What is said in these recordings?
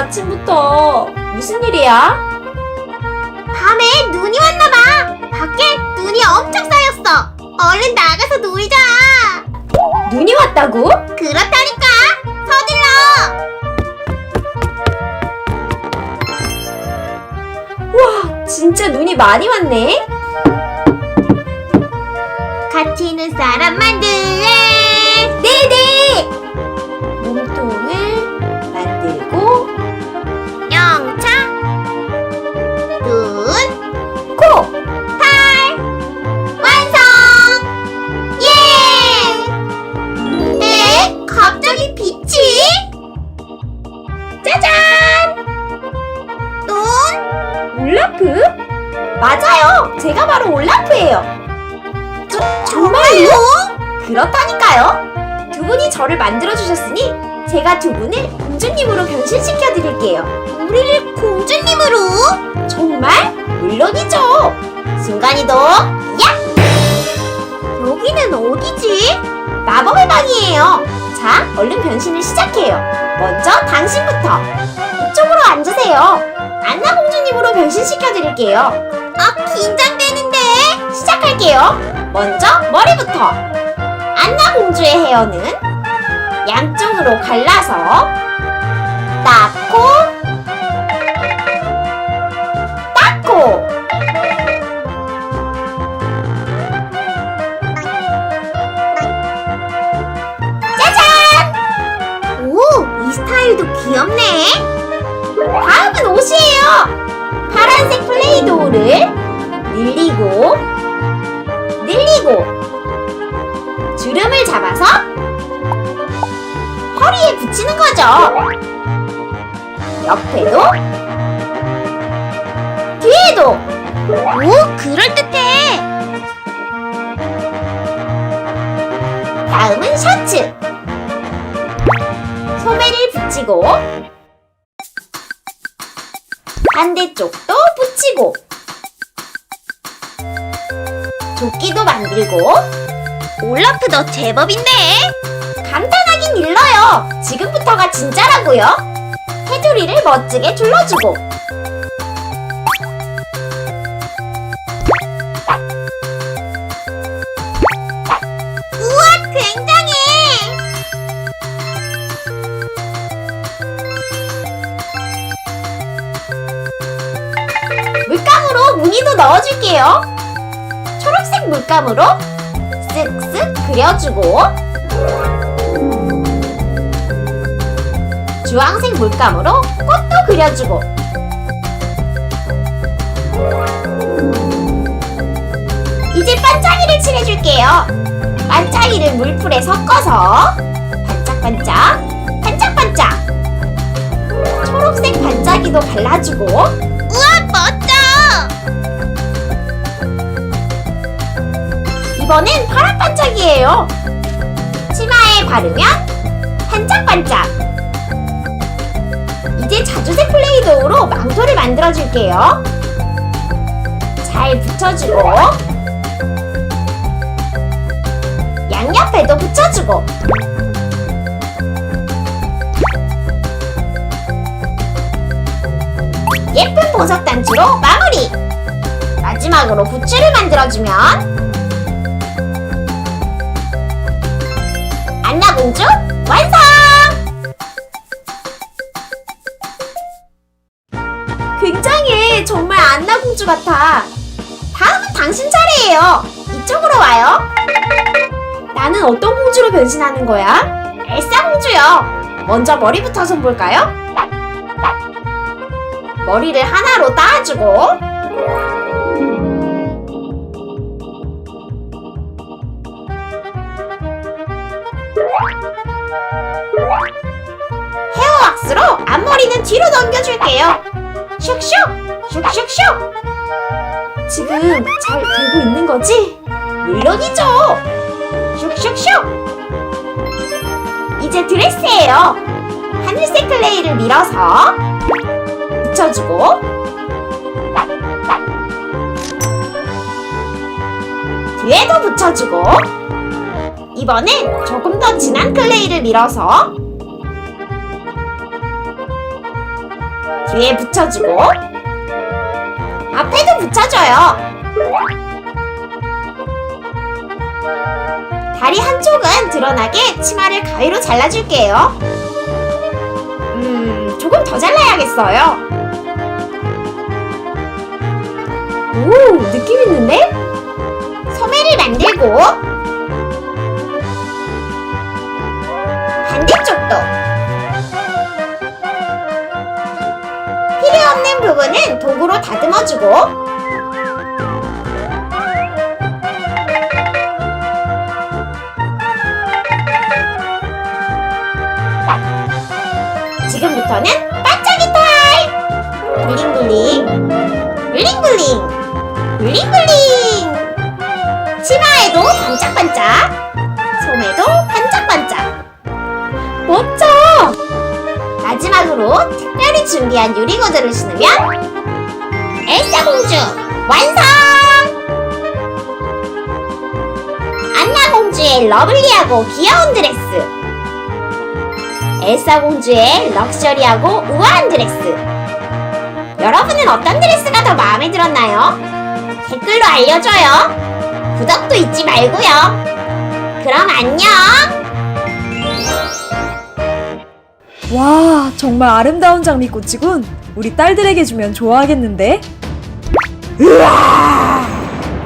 아침부터 무슨 일이야? 밤에 눈이 왔나봐. 밖에 눈이 엄청 쌓였어. 얼른 나가서 놀자. 눈이 왔다고? 그렇다니까. 서둘러. 와, 진짜 눈이 많이 왔네. 같이 있는 사람 만들래. 네네. 올라프예요. 저, 정말요? 그렇다니까요. 두 분이 저를 만들어 주셨으니 제가 두 분을 공주님으로 변신시켜 드릴게요. 우리를 공주님으로? 정말? 물론이죠. 순간이동. 야! 여기는 어디지? 마법의 방이에요. 자, 얼른 변신을 시작해요. 먼저 당신부터 이쪽으로 앉으세요. 안나 공주님으로 변신시켜 드릴게요. 아, 긴장되는데. 시작할게요. 먼저 머리부터. 안나 공주의 헤어는 양쪽으로 갈라서 닦고 닦고 오, 이 스타일도 귀엽네. 다음은 옷이에요. 파란색 플레이도우를 늘리고 늘리고 주름을 잡아서 허리에 붙이는 거죠. 옆에도 뒤에도 오, 그럴듯해. 다음은 셔츠. 소매를 붙이고 반대쪽도 붙이고 조끼도 만들고 올라프 너 제법인데. 간단하긴 일러요. 지금부터가 진짜라고요. 테두리를 멋지게 둘러주고 우와, 굉장해. 물감으로 무늬도 넣어줄게요. 초록색 물감으로 쓱쓱 그려주고 주황색 물감으로 꽃도 그려주고 이제 반짝이를 칠해줄게요. 반짝이를 물풀에 섞어서 반짝반짝 반짝반짝 초록색 반짝이도 발라주고 이번엔 파란 반짝이에요. 치마에 바르면 반짝반짝. 이제 자주색 플레이도우로 망토를 만들어줄게요. 잘 붙여주고 양옆에도 붙여주고 예쁜 보석 단추로 마무리. 마지막으로 부츠를 만들어주면 공주 완성! 굉장해. 정말 안나 공주 같아. 다음은 당신 차례예요. 이쪽으로 와요. 나는 어떤 공주로 변신하는 거야? 엘사 공주요. 먼저 머리부터 손볼까요? 머리를 하나로 따주고 머리는 뒤로 넘겨줄게요. 슉슉! 슉슉슉! 지금 잘 되고 있는 거지? 물론이죠! 슉슉슉! 이제 드레스예요. 하늘색 클레이를 밀어서 붙여주고 뒤에도 붙여주고 이번엔 조금 더 진한 클레이를 밀어서 뒤에 붙여주고 앞에도 붙여줘요. 다리 한쪽은 드러나게 치마를 가위로 잘라줄게요. 음, 조금 더 잘라야겠어요. 오, 느낌 있는데? 소매를 만들고 다듬어주고. 지금부터는 반짝이 타임! 블링블링. 블링블링. 블링블링. 치마에도 반짝반짝. 소매도 반짝반짝. 멋져! 마지막으로 특별히 준비한 유리구두를 신으면 엘사 공주 완성! 안나 공주의 러블리하고 귀여운 드레스 엘사 공주의 럭셔리하고 우아한 드레스 여러분은 어떤 드레스가 더 마음에 들었나요? 댓글로 알려줘요 구독도 잊지 말고요 그럼 안녕 와, 정말 아름다운 장미꽃이군. 우리 딸들에게 주면 좋아하겠는데?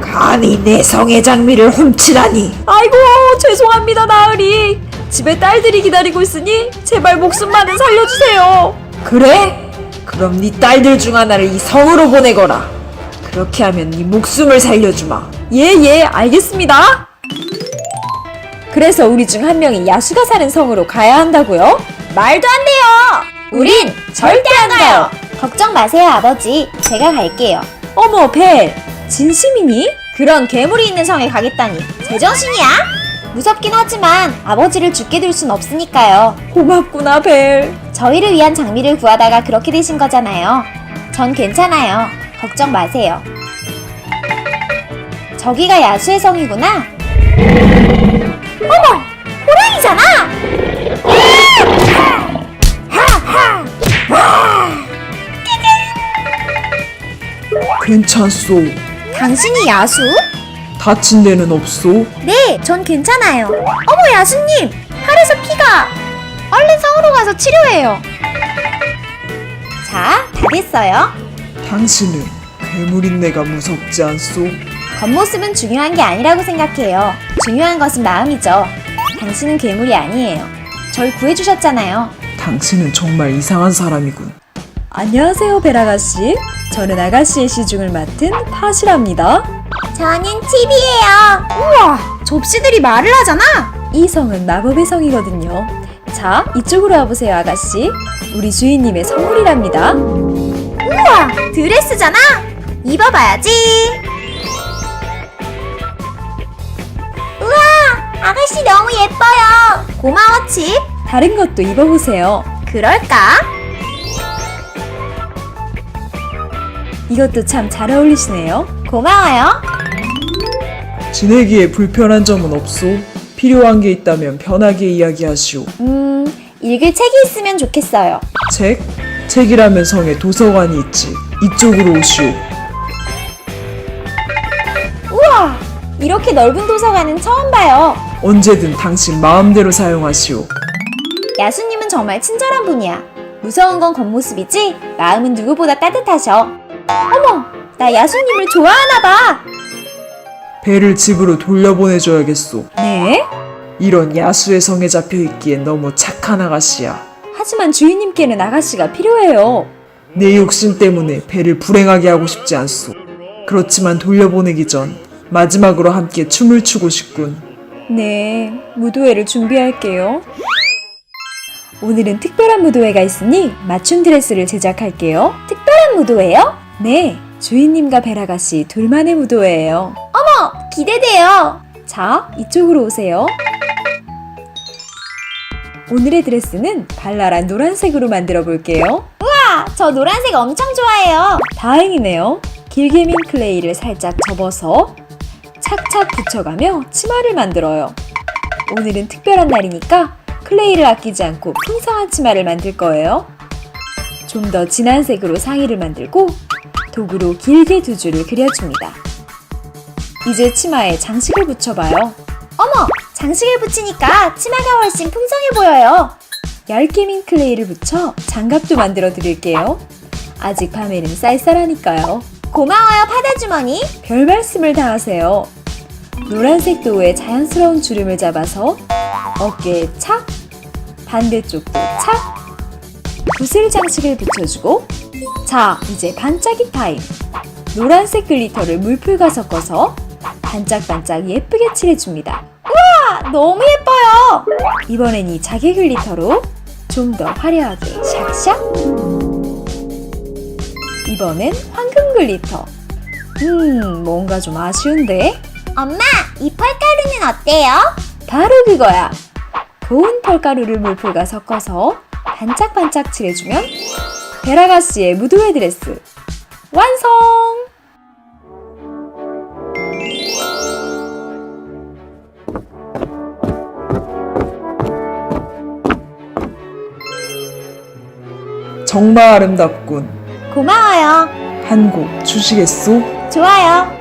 감히 내 성의 장미를 훔치다니 아이고, 죄송합니다, 나으리. 집에 딸들이 기다리고 있으니 제발 목숨만은 살려주세요. 그래? 그럼 네 딸들 중 하나를 이 성으로 보내거라 그렇게 하면 네 목숨을 살려주마 예, 예, 알겠습니다. 그래서 우리 중 한 명이 야수가 사는 성으로 가야 한다고요? 말도 안 돼요! 우린 절대 안 가요! 걱정 마세요 아버지 제가 갈게요 어머, 벨. 진심이니? 그런 괴물이 있는 성에 가겠다니 제정신이야? 무섭긴 하지만 아버지를 죽게 둘 순 없으니까요 고맙구나, 벨. 저희를 위한 장미를 구하다가 그렇게 되신 거잖아요. 전 괜찮아요. 걱정 마세요. 저기가 야수의 성이구나. 어머! 호랑이잖아! 괜찮소 당신이 야수? 다친 데는 없소 네, 전 괜찮아요. 어머, 야수님! 팔에서 피가! 얼른 성으로 가서 치료해요. 자, 다 됐어요. 당신은 괴물인 내가 무섭지 않소? 겉모습은 중요한 게 아니라고 생각해요. 중요한 것은 마음이죠. 당신은 괴물이 아니에요. 절 구해주셨잖아요. 당신은 정말 이상한 사람이군 안녕하세요, 벨 아가씨. 저는 아가씨의 시중을 맡은 파시랍니다. 저는 팁이에요. 우와, 접시들이 말을 하잖아. 이 성은 마법의 성이거든요. 자, 이쪽으로 와보세요, 아가씨. 우리 주인님의 선물이랍니다. 우와, 드레스잖아. 입어봐야지. 우와, 아가씨 너무 예뻐요. 고마워, 칩. 다른 것도 입어보세요. 그럴까? 이것도 참 잘 어울리시네요. 고마워요. 지내기에 불편한 점은 없소? 필요한 게 있다면 편하게 이야기하시오 음, 읽을 책이 있으면 좋겠어요. 책? 책이라면 성에 도서관이 있지 이쪽으로 오시오 우와, 이렇게 넓은 도서관은 처음 봐요. 언제든 당신 마음대로 사용하시오 야수님은 정말 친절한 분이야. 무서운 건 겉모습이지 마음은 누구보다 따뜻하셔. 어머, 나 야수님을 좋아하나 봐. 배를 집으로 돌려보내줘야겠소 네? 이런 야수의 성에 잡혀있기엔 너무 착한 아가씨야 하지만 주인님께는 아가씨가 필요해요. 내 욕심 때문에 배를 불행하게 하고 싶지 않소. 그렇지만 돌려보내기 전 마지막으로 함께 춤을 추고 싶군. 네, 무도회를 준비할게요. 오늘은 특별한 무도회가 있으니 맞춤 드레스를 제작할게요. 특별한 무도예요? 네, 주인님과 베라가씨 둘만의 무도회예요. 어머, 기대돼요. 자, 이쪽으로 오세요. 오늘의 드레스는 발랄한 노란색으로 만들어 볼게요. 아, 저 노란색 엄청 좋아해요. 다행이네요. 길게 민 클레이를 살짝 접어서 착착 붙여가며 치마를 만들어요. 오늘은 특별한 날이니까 클레이를 아끼지 않고 풍성한 치마를 만들 거예요. 좀 더 진한 색으로 상의를 만들고 도구로 길게 두 줄을 그려줍니다. 이제 치마에 장식을 붙여봐요. 어머, 장식을 붙이니까 치마가 훨씬 풍성해 보여요. 얇게 민 클레이를 붙여 장갑도 만들어 드릴게요. 아직 밤에는 쌀쌀하니까요. 고마워요, 파다주머니. 별 말씀을 다 하세요. 노란색 도우에 자연스러운 주름을 잡아서 어깨에 착, 반대쪽도 착, 붓을 장식을 붙여주고 자, 이제 반짝이 타임. 노란색 글리터를 물풀과 섞어서 반짝반짝 예쁘게 칠해줍니다. 아, 너무 예뻐요. 이번엔 이 자개 글리터로 좀 더 화려하게 샥샥. 이번엔 황금 글리터. 음, 뭔가 좀 아쉬운데? 엄마, 이 펄가루는 어때요? 바로 그거야. 고운 펄가루를 물풀과 섞어서 반짝반짝 칠해주면 베라가 씨의 무도회 드레스 완성! 정말 아름답군. 고마워요. 한 곡 주시겠소? 좋아요.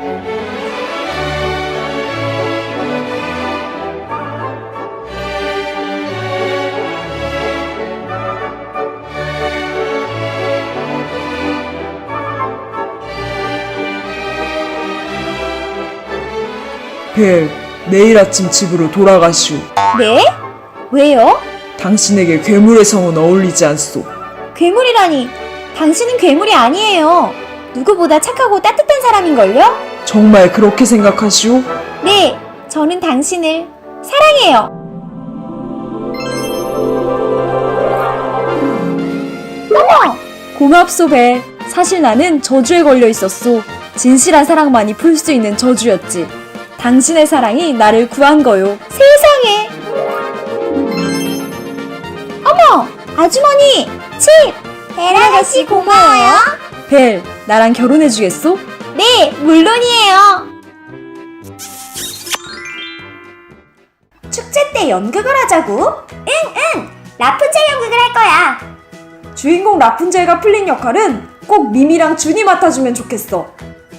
벨, 내일 아침 집으로 돌아가시오. 네? 왜요? 당신에게 괴물의 성은 어울리지 않소. 괴물이라니. 당신은 괴물이 아니에요. 누구보다 착하고 따뜻한 사람인걸요? 정말 그렇게 생각하시오? 네, 저는 당신을 사랑해요. 어머! 고맙소 벨. 사실 나는 저주에 걸려 있었소. 진실한 사랑만이 풀 수 있는 저주였지. 당신의 사랑이 나를 구한 거요. 세상에! 어머! 아주머니! 칩! 베라가씨 고마워요. 벨, 나랑 결혼해주겠소? 네, 물론이에요. 축제 때 연극을 하자고? 응, 응. 라푼젤 연극을 할 거야. 주인공 라푼젤가 풀린 역할은 꼭 미미랑 준이 맡아주면 좋겠어.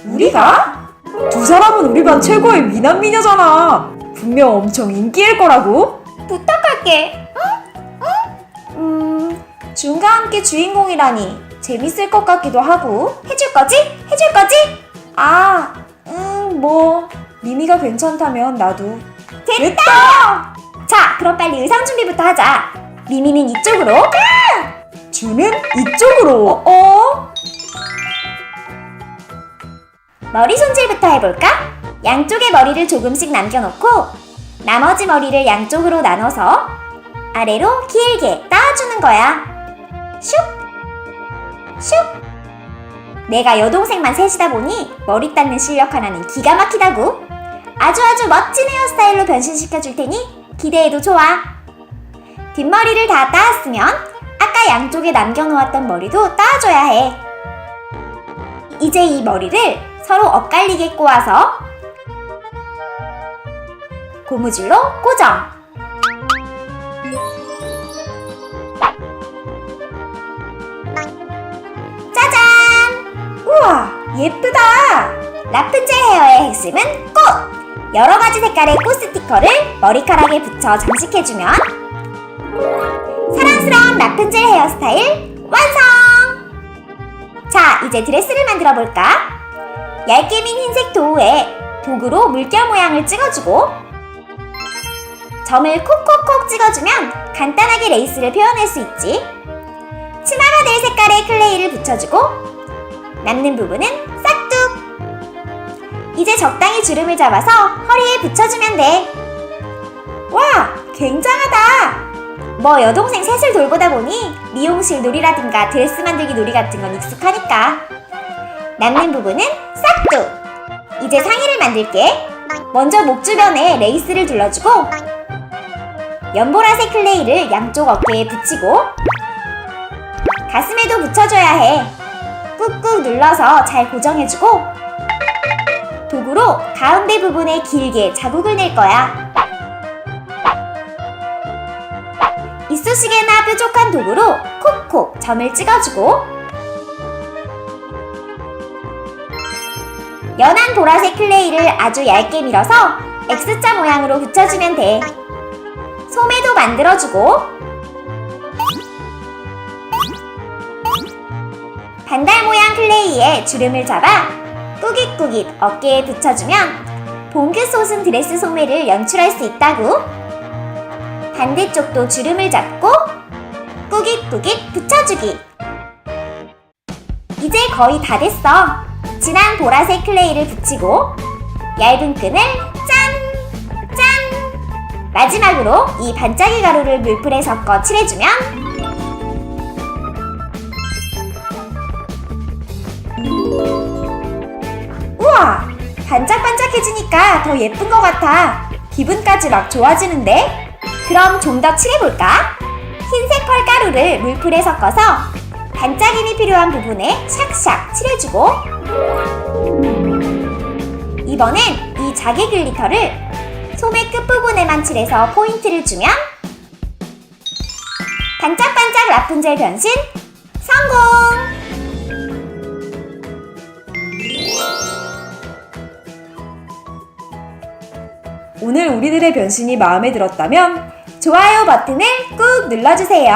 우리가? 두 사람은 우리 반 최고의 미남 미녀잖아. 분명 엄청 인기일 거라고. 부탁할게. 응? 응? 음, 준과 함께 주인공이라니 재밌을 것 같기도 하고. 해줄 거지? 해줄 거지? 아, 음, 뭐 미미가 괜찮다면 나도. 됐다! 자, 그럼 빨리 의상 준비부터 하자. 미미는 이쪽으로. 준은 이쪽으로. 어? 머리 손질부터 해볼까? 양쪽의 머리를 조금씩 남겨놓고 나머지 머리를 양쪽으로 나눠서 아래로 길게 따주는 거야. 슉! 슉! 내가 여동생만 셋이다 보니 머리 닦는 실력 하나는 기가 막히다고. 아주 아주 멋진 헤어스타일로 변신시켜 줄 테니 기대해도 좋아. 뒷머리를 다 따았으면 아까 양쪽에 남겨놓았던 머리도 따줘야 해. 이제 이 머리를 서로 엇갈리게 꼬아서 고무줄로 고정. 짜잔! 우와, 예쁘다! 라푼젤 헤어의 핵심은 꽃! 여러 가지 색깔의 꽃 스티커를 머리카락에 붙여 장식해주면 사랑스러운 라푼젤 헤어스타일 완성! 자, 이제 드레스를 만들어 볼까? 얇게 민 흰색 도우에 도구로 물결 모양을 찍어주고 점을 콕콕콕 찍어주면 간단하게 레이스를 표현할 수 있지. 치마가 될 색깔의 클레이를 붙여주고 남는 부분은 싹둑. 이제 적당히 주름을 잡아서 허리에 붙여주면 돼. 와, 굉장하다. 뭐 여동생 셋을 돌보다 보니 미용실 놀이라든가 드레스 만들기 놀이 같은 건 익숙하니까. 남는 부분은 싹둑. 이제 상의를 만들게. 먼저 목 주변에 레이스를 둘러주고 연보라색 클레이를 양쪽 어깨에 붙이고 가슴에도 붙여줘야 해. 꾹꾹 눌러서 잘 고정해주고 도구로 가운데 부분에 길게 자국을 낼 거야. 이쑤시개나 뾰족한 도구로 콕콕 점을 찍어주고 연한 보라색 클레이를 아주 얇게 밀어서 X자 모양으로 붙여주면 돼. 소매도 만들어주고 반달 모양 클레이에 주름을 잡아 꾸깃꾸깃 어깨에 붙여주면 봉그 솟은 드레스 소매를 연출할 수 있다고. 반대쪽도 주름을 잡고 꾸깃꾸깃 붙여주기. 이제 거의 다 됐어. 진한 보라색 클레이를 붙이고 얇은 끈을 짠! 짠! 마지막으로 이 반짝이 가루를 물풀에 섞어 칠해주면 우와! 반짝반짝해지니까 더 예쁜 것 같아. 기분까지 막 좋아지는데? 그럼 좀 더 칠해볼까? 흰색 펄 가루를 물풀에 섞어서 반짝임이 필요한 부분에 샥샥 칠해주고 이번엔 이 자개 글리터를 소매 끝부분에만 칠해서 포인트를 주면 반짝반짝 라푼젤 변신 성공! 오늘 우리들의 변신이 마음에 들었다면 좋아요 버튼을 꾹 눌러주세요.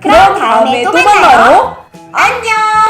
그럼 다음에 또 만나요. 안녕!